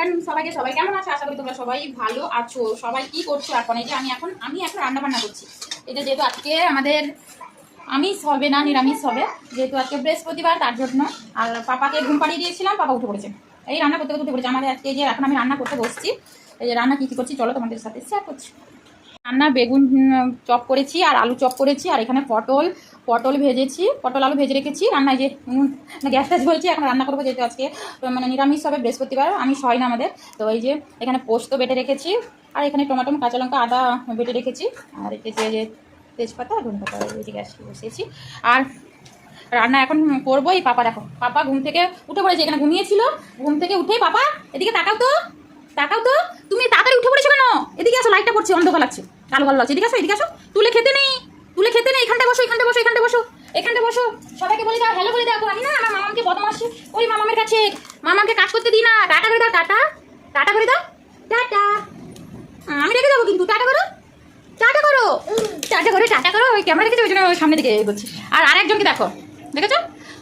Afternoon সবাইকে সবাই কেমন আছো? আশা করি তোমরা সবাই ভালো আছো। সবাই কি করছ এখন? এই যে আমি এখন আমি এখন রান্না বান্না করছি এটা যেহেতু আজকে আমাদের আমিষ হবে না, নিরামিষ হবে, যেহেতু আজকে বৃহস্পতিবার, তার জন্য আর পাপাকে ঘুম পাড়িয়ে দিয়েছিলাম, পাপা উঠে পড়েছে। এই রান্না করতে করতে উঠে পড়েছে। আমাদের আজকে যে এখন আমি রান্না করতে বসছি। এই যে রান্না কী কী করছি, চলো তোমাদের সাথে শেয়ার করছি। রান্না, বেগুন চপ করেছি আর আলু চপ করেছি আর এখানে পটল পটল ভেজেছি, পটল, আলু ভেজে রেখেছি। রান্নায় যে গ্যাস ট্যাস বলছি, এখন রান্না করব যেহেতু আজকে। মানে নিরামিষ হবে, বৃহস্পতিবার, আমি হয় না আমাদের। তো এই যে, এখানে পোস্ত বেটে রেখেছি আর এখানে টমাটো, কাঁচা লঙ্কা, আদা বেটে রেখেছি। আর এই যে তেজপাতা ধনে পাতা এই যে গ্যাস বসিয়েছি। আর রান্না এখন করব এই পাপা দেখো, পাপা ঘুম থেকে উঠে পড়েছে, এখানে ঘুমিয়েছিল। ঘুম থেকে উঠেই পাপা, এদিকে তাকাও তো তাকাও তো, তুমি তাড়াতাড়ি উঠে পড়েছো কেন? এদিকে আসো লাইটটা পড়ছে, অন্ধকার লাগছে। কালো ভালো লাগছে। এদিকে আসো এদিকে আসো। তুলে খেতে নেই। তুলে খেতে নেই। এখানটা বসো এখানটা বসো এখানটা বসো। এখানটা বসো। সবাইকে বলে দাও হ্যালো বলে দাও। আমি না, আমার মামাকে বদমাসি ওই মামামের কাছে। মামাকে কাজ করতে দিই না। টাটা করে দাও, টাটা। টাটা করে দাও। টাটা। আমি রেখে যাব কিন্তু। টাটা করো। টাটা করো। টাটা করো টাটা করো। ওই ক্যামেরা জন্য ওই সামনে দিকে এগোচ্ছি। আর আরেকজনকে দেখো। দেখেছ?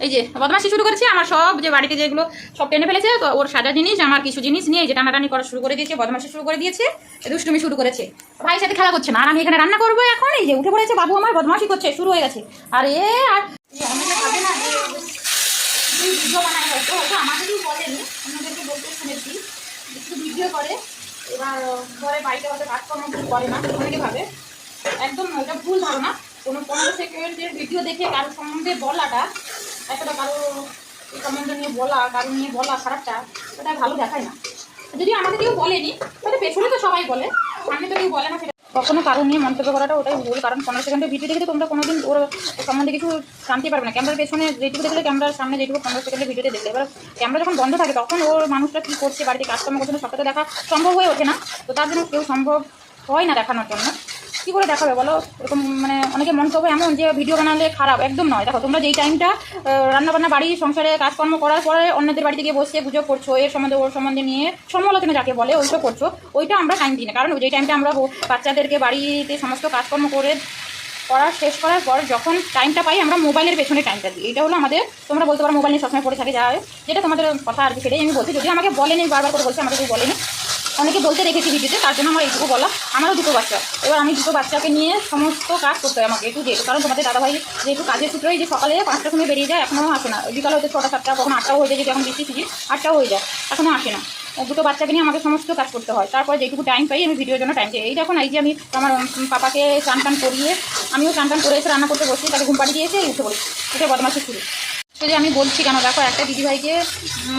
এই যে বদমাসি শুরু করেছে, আমার সব যে বাড়িতে যেগুলো সব টেনে ফেলেছে, তো ওর সাজা জিনিস, আমার কিছু জিনিস নিয়ে যে টানাটানি করা শুরু করে দিয়েছে বদমাসি শুরু করে দিয়েছে দুষ্টুমি শুরু করেছে। ভাইয়ের সাথে খেলা করছে না, আর আমি এখানে রান্না করব এখন? এই যে উঠে পড়েছে বাবু আমার বদমাসি করছে, শুরু হয়ে গেছে। আর এ আর একদম ভুল ধারণা, কোনো পনেরো সেকেন্ডের ভিডিও দেখে কারও সম্বন্ধে বলাটা এতটা কারও সম্বন্ধে নিয়ে বলা কারও নিয়ে বলা খারাপটা, ওটা ভালো দেখায় না। যদি আমাকে কেউ বলেনি, তাহলে পেছনে তো সবাই বলে। সামনে তো কেউ বলে না সেটা। কখনো কারও নিয়ে মন্তব্য করাটা ওটাই ভুল, কারণ পনেরো সেকেন্ডের ভিডিও দেখে তোমরা কোনোদিন ওর সম্বন্ধে কিছু জানতে পারবে না। ক্যামেরার পেছনে যেটুকু দেখলে ক্যামেরার সামনে যেটুকু পনেরো সেকেন্ডের ভিডিওতে দেখলে। এবার ক্যামেরা যখন বন্ধ থাকে, তখন ওর মানুষটা কী করছে, বাড়িতে কাজকর্ম করছে সবটা দেখা সম্ভব হয়ে ওঠে না। তো তার জন্য কেউ সম্ভব হয় না দেখানোর জন্য। কী করে দেখাবে বলো? এরকম মানে অনেকে মন্তব্য এমন যে ভিডিও বানালে খারাপ। একদম নয়। দেখো, তোমরা যেই টাইমটা রান্নাবান্না, বাড়ি, সংসারে কাজকর্ম করার পরে অন্যদের বাড়িতে গিয়ে বসে গুজব করছ, এর সম্বন্ধে, ওর সম্বন্ধে নিয়ে সমালোচনা যাকে বলে ওইটা করছ, ওইটা আমরা টাইম দিই না। কারণ যেই টাইমটা আমরা বাচ্চাদেরকে বাড়িতে সমস্ত কাজকর্ম করে করা শেষ করার পর যখন টাইমটা পাই, আমরা মোবাইলের পেছনে টাইমটা দিই। এটা হলো আমাদের, তোমরা বলতে পারো মোবাইল নিয়ে সবসময় পড়ে থাকে যায় যেটা তোমাদের কথা আর কি, সেটাই আমি বলছি। যদি আমাকে বলেনি, বারবার করে বলছি, আমাকে কেউ বলেনি। অনেকে বলতে দেখেছি ভিডিওতে তার জন্য আমার এইটুকু বলা। আমারও দুটো বাচ্চা। এবার আমি দুটো বাচ্চাকে নিয়ে সমস্ত কাজ করতে হয় আমাকে, একটু যেহেতু, কারণ তোমাদের দাদাভাই যেহেতু কাজের সূত্রেই যে সকালে পাঁচটার সময় বেরিয়ে যায়, এখনও আসে না। বিকালে হতে ছটা, সাতটা, কখন আটটাও হয়ে যায় যদি এখন বৃষ্টি সিজন, আটটাও হয়ে যায়, এখনও আসে না। দুটো বাচ্চাকে নিয়ে আমাকে সমস্ত কাজ করতে হয়। তারপর যেটুকু টাইম পাই, আমি ভিডিওর জন্য টাইম চাই। এই দেখুন এই যে আমি আমার পাপাকে চান টান করিয়ে, আমিও চান টান করে এসে রান্না করতে বসি, তাকে ঘুম পাড়িয়ে দিয়েছে উঠে পড়ি এটা বদমাসি শুরু। যে আমি বলছি কেন দেখো একটা দিদিভাইকে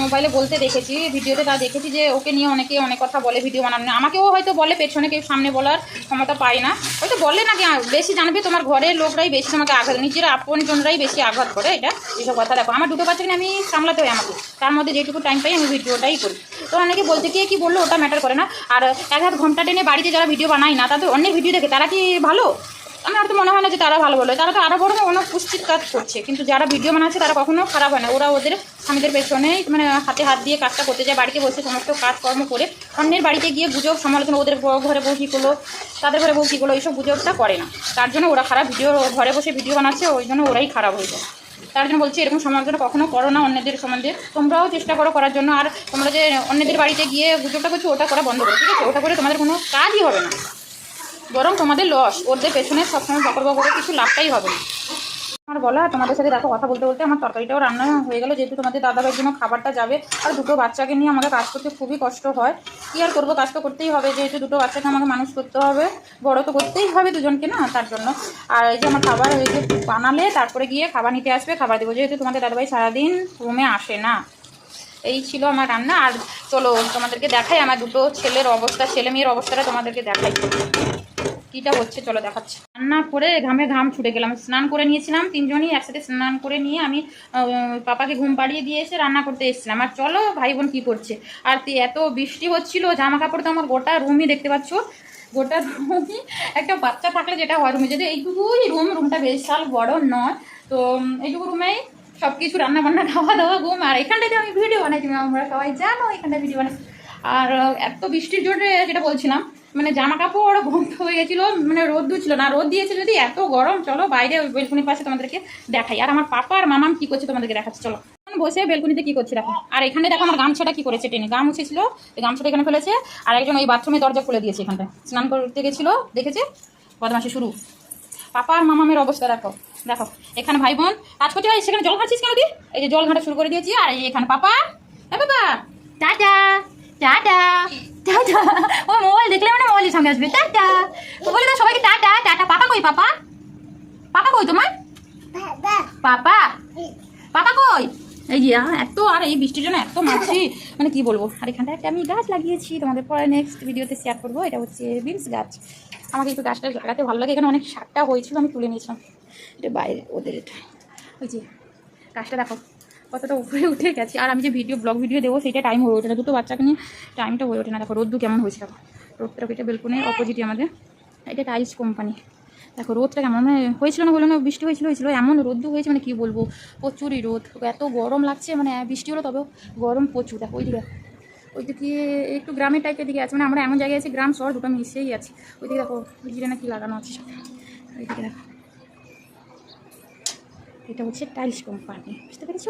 মোবাইলে বলতে দেখেছি ভিডিওতে তা দেখেছি যে ওকে নিয়ে অনেকে অনেক কথা বলে ভিডিও বানানো আমাকেও হয়তো বলে পেছনে কেউ সামনে বলার ক্ষমতা পায় না। হয়তো বলে না কি আ, বেশি জানবে তোমার ঘরের লোকরাই বেশি তোমাকে আঘাত নিজের আপনজনরাই বেশি আঘাত করে এটা এইসব কথা। দেখো আমার দুটো বাচ্চাকে আমি সামলাতে হয় আমাকে। তার মধ্যে যেটুকু টাইম পাই আমি ভিডিওটাই করি। তো অনেকে বলতে কে কি বলল? ওটা ম্যাটার করে না। আর এক হাত ঘণ্টা টেনে বাড়িতে যারা ভিডিও বানায় না তাদের অনেক ভিডিও দেখে তারা কি ভালো? আমার তো মনে হয় না যে তারা ভালো বলে তারা তো আরও বড় অনেক পুষ্টির কাজ করছে। কিন্তু যারা ভিডিও বানাচ্ছে, তারা কখনো খারাপ হয় না। ওরা ওদের স্বামীদের পেছনেই মানে হাতে হাত দিয়ে কাজটা করতে যায়, বাড়িতে বসে সমস্ত কাজকর্ম করে অন্যের বাড়িতে গিয়ে গুজব সমালোচনা, ওদের ঘরে বউ করল, তাদের ঘরে বউ কী করল, এইসব গুজবটা করে না। তার জন্য ওরা খারাপ ভিডিও ঘরে বসে ভিডিও বানাচ্ছে, ওই জন্য ওরাই খারাপ হয়ে যায়। তার জন্য বলছি, এরকম সমালোচনা কখনো করো না অন্যদের সম্বন্ধে। তোমরাও চেষ্টা করো করার জন্য। আর তোমরা যে অন্যদের বাড়িতে গিয়ে গুজবটা করছ, ওটা করা বন্ধ করো, ঠিক আছে? ওটা করে তোমাদের কোনো কাজই হবে না। বরং তোমাদের লস। ওদের পেছনে সবসময় বকর বকরে কিছু লাভটাই হবে না। আমার বলা তোমাদের সাথে দেখো কথা বলতে বলতে আমার তরকারিটাও রান্না হয়ে গেল। যেহেতু তোমাদের দাদাভাইয়ের জন্য খাবারটা যাবে, আর দুটো বাচ্চাকে নিয়ে আমাকে কাজ করতে খুবই কষ্ট হয়। কী আর করব, কাজ তো করতেই হবে। যেহেতু দুটো বাচ্চাকে আমাকে মানুষ করতে হবে, বড় তো করতেই হবে দুজনকে না, তার জন্য। আর এই যে আমার খাবার ওই যে বানালে তারপরে গিয়ে খাবার নিতে আসবে, খাবার দেবো। যেহেতু তোমাদের দাদাভাই সারাদিন রুমে আসে না। এই ছিল আমার রান্না। আর চলো তোমাদেরকে দেখাই, আমার দুটো ছেলের অবস্থা ছেলে মেয়ের অবস্থাটা তোমাদেরকে দেখাই। কীটা হচ্ছে, চলো দেখাচ্ছি। রান্না করে ঘামে ঘাম ছুটে গেলাম। স্নান করে নিয়েছিলাম, তিনজনই একসাথে স্নান করে নিয়ে আমি পাপাকে ঘুম পাড়িয়ে দিয়ে এসে রান্না করতে এসেছিলাম। আর চলো, ভাই বোন কী করছে? আর তি- এত বৃষ্টি হচ্ছিল জামা কাপড় তো আমার গোটা রুমই দেখতে পাচ্ছ। গোটা রুমই একটা বাচ্চা থাকলে যেটা হয় রুমে যদি এইটুকুই রুম রুমটা বিশাল বড় নয়, তো এইটুকু রুমেই সব কিছু রান্না বান্না খাওয়া দাওয়া ঘুম। আর এখানটাতে আমি ভিডিও বানাই, তুমি আমরা সবাই জানো, এখানটায় ভিডিও বানাই। আর এত বৃষ্টির জোরে যেটা বলছিলাম মানে জামা কাপড় বন্ধ হয়ে গেছিল মানে রোদ ছিল না, রোদ দিয়েছে যদি, এত গরম, চলো বাইরে ওই বেলকুনির পাশে তোমাদেরকে দেখাই। আর আমার পাপা আর মামাম কি করছে তোমাদেরকে দেখাচ্ছে, চলো। বসে বেলকুনিতে কি করছে দেখো। আর এখানে দেখো আমার গামছাটা কি করেছে টেনে। গাম উঠেছিল গামছাটা এখানে ফেলেছে, আর একজন ওই বাথরুমে দরজা খুলে দিয়েছে এখানটায়। স্নান করতে গেছিল, দেখেছে? বদমাসি শুরু। পাপা আর মামামের অবস্থা দেখো দেখো। এখানে ভাই বোন কাজ হয় সেখানে জল ঘাটছিস কেন দি এই যে জল ঘাটা শুরু করে দিয়েছি, আর এই এখানে পাপা। হ্যাঁ টাটা ও মোবাইল দেখলে মানে মোবাইলের সঙ্গে আসবে। টাটা। ও বলে দাও সবাইকে টাটা টাটা। পাপা কই পাপা? পাপা কই তোমার? পাপা? পাপা কই? এই যে এত আর এই বৃষ্টির জন্য এত মাছি। মানে কি বলব? আর এখানটা একটা আমি গাছ লাগিয়েছি। তোমাদের পরে নেক্সট ভিডিওতে শেয়ার করব। এটা হচ্ছে বিনস গাছ। আমাকে একটু গাছটা লাগাতে ভালো লাগে। এখানে অনেক শাকটা হয়েছিল আমি তুলে নিয়েছিলাম। এটা বাইরে ওদের এটা। ওই যে গাছটা দেখো। কতটা উপরে উঠে গেছে। আর আমি যে ভিডিও ব্লগ ভিডিও দেবো সেটা টাইম হয়ে ওঠে না। দুটো বাচ্চাকে নিয়ে টাইমটা হয়ে ওঠে না। দেখো, রোদ্দু কেমন হয়েছে দেখো। রোদটা এটা বেলকুনের অপোজিটই আমাদের। এটা টাইলস কোম্পানি দেখো, রোদটা কেমন? মানে হয়েছিল না বলে না? বৃষ্টি হয়েছিল হয়েছিল। এমন রোদ্দু হয়েছে মানে কী বলব? প্রচুরই রোদ। এত গরম লাগছে মানে বৃষ্টি হলো তবেও গরম প্রচুর। দেখো ওই দিকে ওই দিকে একটু গ্রামের টাইপের দিকে আছে। মানে আমরা এমন জায়গায় আছি, গ্রাম, শহর, দুটো মিশেই আছে। ওই দিকে দেখো জিরে না কি লাগানো আছে সব। ওই দিকে দেখো। এটা হচ্ছে টাইলস কোম্পানি বুঝতে পেরেছ?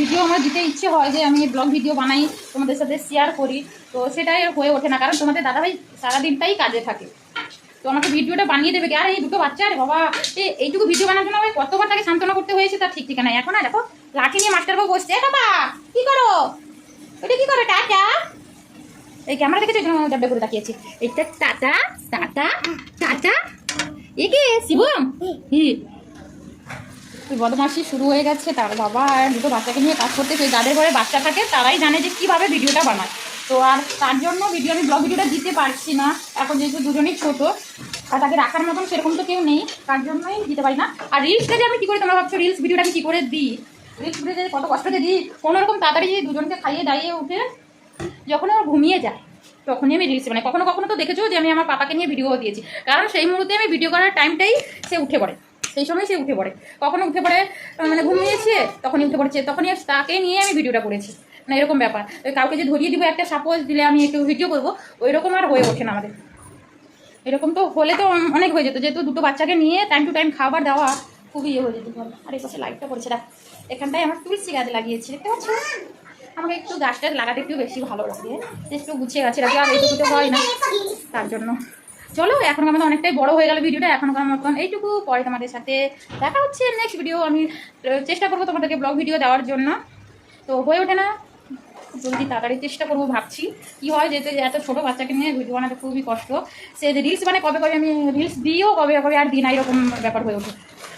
ভিডিও আমার দিতে ইচ্ছে হয় যে আমি ব্লগ ভিডিও বানাই তোমাদের সাথে শেয়ার করি। তো সেটাই হয়ে ওঠে না কারণ তোমাদের দাদাভাই সারাদিনটাই কাজে থাকে। তো আমাকে ভিডিওটা বানিয়ে দেবে আর এই দুটো বাচ্চা রে বাবা এইটুকু ভিডিও বানার জন্য আমাকে কতবার তাকে সান্ত্বনা করতে হয়েছে তার ঠিক ঠিকানা এখন আর দেখো লাঠি নিয়ে মাস্টারবাবু বসছে। "এ বাবা কি করো? এটা কি করো টাটা? এই ক্যামেরা দেখেছ? ডাব্বে করে তাকিয়েছি। এটা টাটা টাটা টাটা। এ কে শিবম? হি বদমাসি শুরু হয়ে গেছে, তার বাবা আর দুটো বাচ্চাকে নিয়ে কাজ করতে সেই যাদের ঘরে বাচ্চা থাকে তারাই জানে যে কীভাবে ভিডিওটা বানায়। তো আর তার জন্য ভিডিও আমি ব্লগ ভিডিওটা দিতে পারছি না, এখন যেহেতু দুজনেই ছোট, আর তাকে রাখার মতন সেরকম তো কেউ নেই, তার জন্যই দিতে পারি না। আর রিলসটা যে আমি কী করে তোমরা ভাবছ রিলস ভিডিওটা আমি কী করে দিই? রিলস ভিডিও যে কত কষ্ট দিই, কোনো রকম তাড়াতাড়ি দুজনকে খাইয়ে দাঁড়িয়ে উঠে যখন আমার ঘুমিয়ে যায়, তখনই আমি রিলস বানাই। কখনো কখনো তো দেখেছ যে আমি আমার পাপাকে নিয়ে ভিডিও দিয়েছি। কারণ সেই মুহূর্তে আমি ভিডিও করার টাইমটাই সে উঠে পড়ে। সেই সময় সে উঠে পড়ে। কখনো উঠে পড়ে মানে ঘুমিয়েছে, তখনই উঠে পড়েছে, তখনই তাকে নিয়ে আমি ভিডিওটা করেছি। মানে এরকম ব্যাপার। কাউকে যে ধরিয়ে দিব, একটা সাপোজ দিলে আমি একটু ভিডিও করব ওই রকম আর হয়ে ওঠে না আমাদের। এরকম তো হলে তো অনেক হয়ে যেত। যেহেতু দুটো বাচ্চাকে নিয়ে টাইম টু টাইম খাবার দেওয়া খুবই ইয়ে হয়ে যেত। আর এই পাশে লাইটটা পড়েছে, দেখ। এখানটায় আমার তুলসী গাছ লাগিয়েছি, দেখতে পাচ্ছ? আমাকে একটু গাছটা লাগাতে একটু বেশি ভালো লাগে। একটু গুছিয়ে গাছে রাখি, আর এইটুকু তো হয় না। তার জন্য। চলো এখন আমাদের অনেকটাই বড় হয়ে গেল ভিডিওটা, এখনকার মতন এইটুকু। পরে তোমাদের সাথে দেখা হচ্ছে নেক্সট ভিডিও আমি চেষ্টা করব তোমাদেরকে ব্লগ ভিডিও দেওয়ার জন্য। তো হয়ে ওঠে না। জলদি তাড়াতাড়ি চেষ্টা করব, ভাবছি। কি হয় যেহেতু যে এত ছোটো বাচ্চাকে নিয়ে ভিডিও বানাতে খুবই কষ্ট। সে রিলস মানে কবে কবে আমি রিলস দিয়েও কবে কবে আর দিই না, এরকম ব্যাপার হয়ে ওঠে।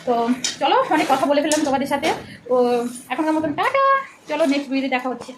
তো চলো, অনেক কথা বলে ফেললাম তোমাদের সাথে। ও এখনকার মতন টাটা। চলো নেক্সট ভিডিওতে দেখা হচ্ছে।